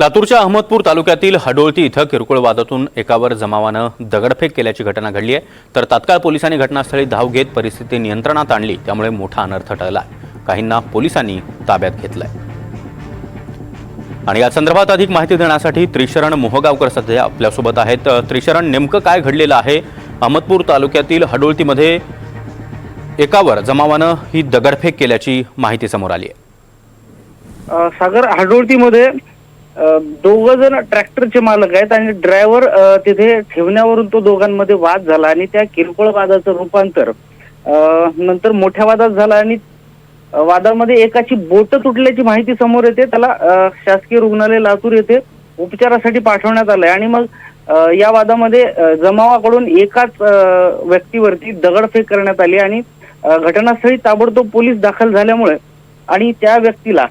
लातूरच्या अहमदपूर तालुक्यातील हडोळती इथं किरकोळ वादातून एकावर जमावानं दगडफेक केल्याची घटना घडली आहे. तर तात्काळ पोलिसांनी घटनास्थळी धाव घेत परिस्थिती नियंत्रणात आणली त्यामुळे मोठा अनर्थ टळला काहींना पोलिसांनी ताब्यात घेतलाय. आणि या संदर्भात अधिक माहिती देण्यासाठी त्रिशरण मोहगावकर सध्या आपल्यासोबत आहेत. त्रिशरण नेमकं काय घडलेलं आहे? अहमदपूर तालुक्यातील हडोळतीमध्ये एकावर जमावानं ही दगडफेक केल्याची माहिती समोर आली आहे. सागर हडोळतीमध्ये दोघ जण ट्रॅक्टरचे मालक आहेत आणि ड्रायव्हर तिथे ठेवण्यावरून तो दोघांमध्ये वाद झाला आणि त्या किरकोळ वादाचं रूपांतर नंतर मोठ्या वादात झाला आणि वादामध्ये एकाची बोट तुटल्याची माहिती समोर येते त्याला शासकीय रुग्णालय लातूर येथे उपचारासाठी पाठवण्यात आलंय आणि मग या वादामध्ये जमावाकडून एकाच व्यक्तीवरती दगडफेक करण्यात आली आणि घटनास्थळी ताबडतोब पोलीस दाखल झाल्यामुळे आणि त्या व्यक्तीला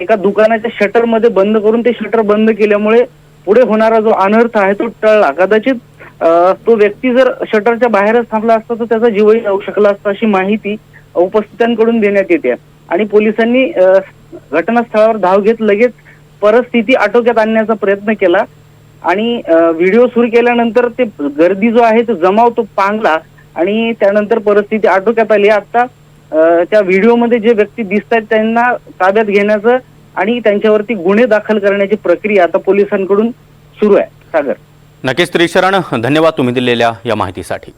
एका दुकानाच्या शटरमध्ये बंद करून ते शटर बंद केल्यामुळे पुढे होणारा जो अनर्थ आहे तो टळला. कदाचित तो व्यक्ती जर शटरच्या बाहेरच थांबला असता तर त्याचा जीवही जाऊ शकला असता अशी माहिती उपस्थितांकडून देण्यात येते. आणि पोलिसांनी घटनास्थळावर धाव घेत लगेच परिस्थिती आटोक्यात आणण्याचा प्रयत्न केला. आणि व्हिडिओ सुरू केल्यानंतर ते गर्दी जो आहे तो जमाव तो पांगला आणि त्यानंतर परिस्थिती आटोक्यात आली. आता त्या व्हिडिओमध्ये जे व्यक्ती दिसत आहेत त्यांना ताब्यात घेण्याचं आणि त्यांच्यावरती गुन्हे दाखल करण्याची प्रक्रिया आता पोलिसांकडून सुरू आहे. सागर. नक्कीच त्रिशरण धन्यवाद तुम्ही दिलेल्या या माहितीसाठी.